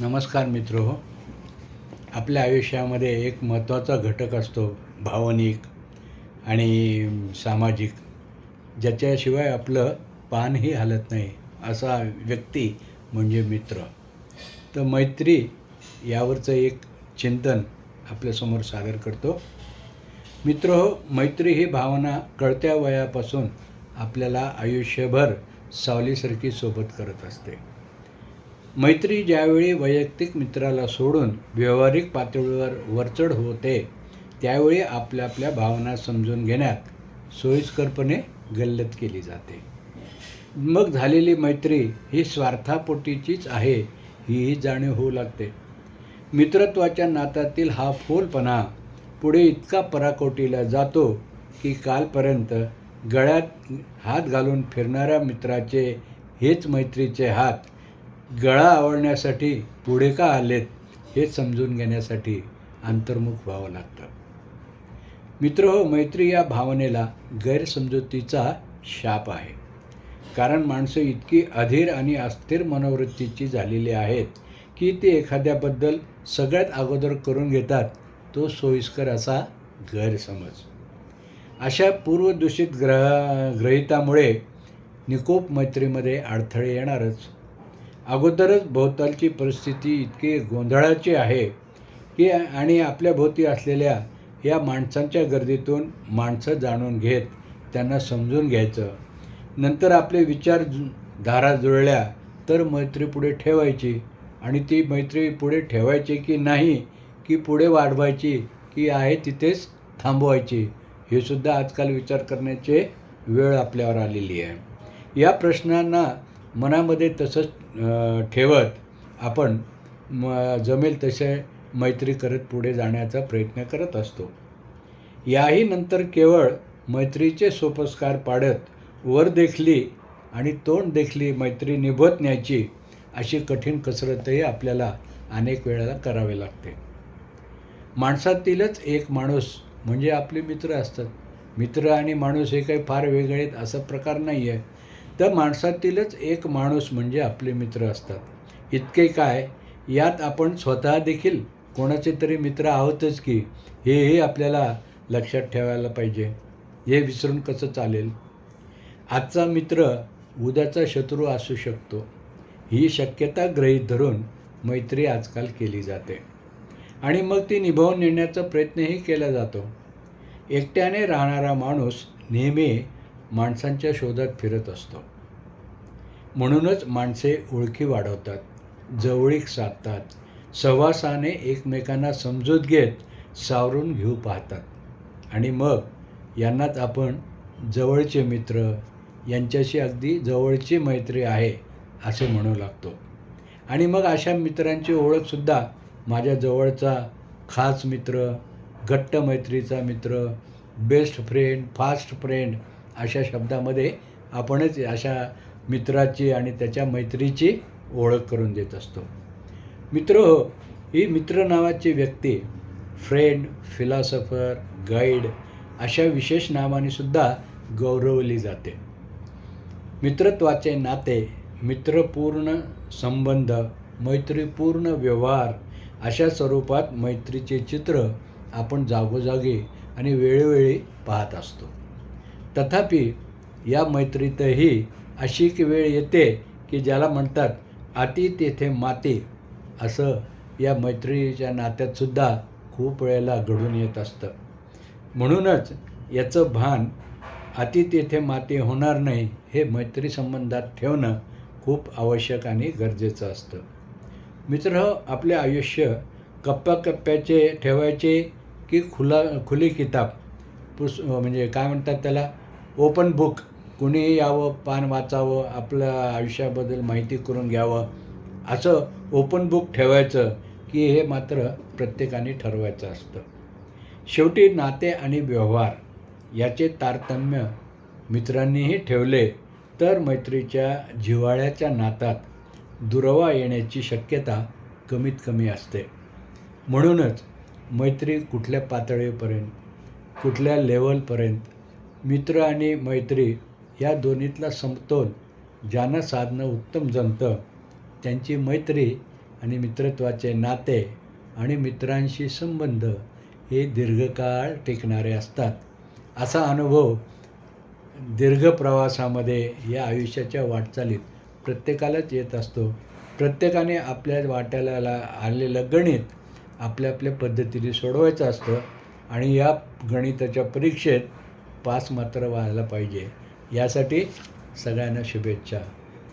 नमस्कार मित्र. हो आपल्या आयुष्यामध्ये एक महत्त्वाचा घटक असतो भावनिक आणि सामाजिक ज्याच्याशिवाय आपलं पानही हलत नाही असा व्यक्ती म्हणजे मित्र. तर मैत्री यावरचं एक चिंतन आपल्यासमोर सादर करतो. मित्र हो मैत्री ही भावना कळत्या वयापासून आपल्याला आयुष्यभर सावलीसारखी सोबत करत असते. मैत्री ज्यावेळी वैयक्तिक मित्राला सोडून व्यावहारिक पातळीवर वरचढ होते त्यावेळी आपल्या आपल्या भावना समजून घेण्यात सोयीस्करपणे गल्लत केली जाते. मग झालेली मैत्री ही स्वार्थापोटीचीच आहे हीही जाणीव होऊ लागते. मित्रत्वाच्या नात्यातील हा फोलपणा पुढे इतका पराकोटीला जातो की कालपर्यंत गळ्यात हात घालून फिरणाऱ्या मित्राचे हेच मैत्रीचे हात गळा आवडण्यासाठी पुढे का आलेत हे समजून घेण्यासाठी अंतर्मुख व्हावं लागतं. मित्र हो मैत्री या भावनेला गैरसमजुतीचा शाप आहे. कारण माणसं इतकी अधीर आणि अस्थिर मनोवृत्तीची झालेली आहेत की ते एखाद्याबद्दल सगळ्यात अगोदर करून घेतात तो सोयीस्कर असा गैरसमज. अशा पूर्वदूषित ग्रह ग्रहितामुळे निकोप मैत्रीमध्ये अडथळे येणारच. अगोदरच भोवतालची परिस्थिती इतकी गोंधळाची आहे की आणि आपल्या भोवती असलेल्या या माणसांच्या गर्दीतून माणसं जाणून घेत त्यांना समजून घ्यायचं. नंतर आपले विचार जु- धारा जुळल्या तर मैत्री पुढे ठेवायची आणि ती मैत्री पुढे ठेवायची की नाही की पुढे वाढवायची की आहे तिथेच थांबवायची हे सुद्धा आजकाल विचार करण्याचे वेळ आपल्यावर आलेली आहे. या प्रश्नांना मनामध्ये तसंच ठेवत आपण म जमेल तसे मैत्री करत पुढे जाण्याचा प्रयत्न करत असतो. याही नंतर केवळ मैत्रीचे सोपस्कार पाडत वर देखली आणि तोंड देखली मैत्री निभत न्यायची अशी कठीण कसरतही आपल्याला अनेक वेळेला करावी लागते. माणसातीलच एक माणूस म्हणजे आपले मित्र असतात. मित्र आणि माणूस हे काही फार वेगळे आहेत असा प्रकार नाही आहे तर माणसातीलच एक माणूस म्हणजे आपले मित्र असतात. इतके काय? यात आपण स्वतः देखील कोणाचे तरी मित्र आहोतच की हेही आपल्याला लक्षात ठेवायला पाहिजे. हे विसरून कसं चालेल? आजचा मित्र उद्याचा शत्रू असू शकतो. ही शक्यता गृहीत धरून मैत्री आजकाल केली जाते. आणि मग ती निभावून नेण्याचा प्रयत्नही केला जातो. एकट्याने राहणारा माणूस नेहमी माणसांच्या शोधात फिरत असतो. म्हणूनच माणसे ओळखी वाढवतात जवळीक साधतात सहवासाने एकमेकांना समजूत घेत सावरून घेऊ पाहतात. आणि मग यांनाच आपण जवळचे मित्र यांच्याशी अगदी जवळची मैत्री आहे असे म्हणू लागतो. आणि मग अशा मित्रांची ओळखसुद्धा माझ्या जवळचा खास मित्र घट्ट मैत्रीचा मित्र बेस्ट फ्रेंड फास्ट फ्रेंड अशा शब्दामध्ये आपणच अशा मित्राची आणि त्याच्या मैत्रीची ओळख करून देत असतो. मित्र हो ही मित्र नावाची व्यक्ती फ्रेंड फिलॉसॉफर गाईड अशा विशेष नावाने सुद्धा गौरवली जाते. मित्रत्वाचे नाते मित्रपूर्ण संबंध मैत्रीपूर्ण व्यवहार अशा स्वरूपात मैत्रीचे चित्र आपण जागोजागी आणि वेळोवेळी पाहत असतो. तथापि या मैत्रीतही अशी एक वेळ येते की ज्याला म्हणतात अति तेथे माती. असं या मैत्रीच्या नात्यातसुद्धा खूप वेळेला घडून येत असतं. म्हणूनच याचं भान अति तेथे माती होणार नाही हे मैत्री संबंधात ठेवणं खूप आवश्यक आणि गरजेचं असतं. मित्र आपले आयुष्य कप्प्याकप्प्याचे ठेवायचे की खुला खुली किताब? पुस म्हणजे काय म्हणतात त्याला? ओपन बुक कुणीही यावं पान वाचावं आपल्या आयुष्याबद्दल माहिती करून घ्यावं. असं ओपन बुक ठेवायचं की हे मात्र प्रत्येकाने ठरवायचं असतं. शेवटी नाते आणि व्यवहार याचे तारतम्य मित्रांनीही ठेवले तर मैत्रीच्या जिव्हाळ्याच्या नातात दुरवा येण्याची शक्यता कमीत कमी असते. म्हणूनच मैत्री कुठल्या पातळीपर्यंत कुठल्या लेवलपर्यंत मित्र आणि मैत्री या दोन्हीतला समतोल ज्यांना साधणं उत्तम जमतं त्यांची मैत्री आणि मित्रत्वाचे नाते आणि मित्रांशी संबंध हे दीर्घकाळ टिकणारे असतात. असा अनुभव दीर्घ प्रवासामध्ये या आयुष्याच्या वाटचालीत प्रत्येकालाच येत असतो. प्रत्येकाने आपल्या वाट्याला आलेलं गणित आपल्या आपल्या पद्धतीने सोडवायचं असतं आणि या गणिताच्या परीक्षेत पास मात्र व्हायला पाहिजे. यासाठी सगळ्यांना शुभेच्छा.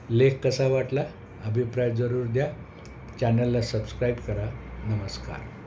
लेख कसा वाटला? अभिप्राय जरूर द्या. चॅनलला सबस्क्राईब करा. नमस्कार.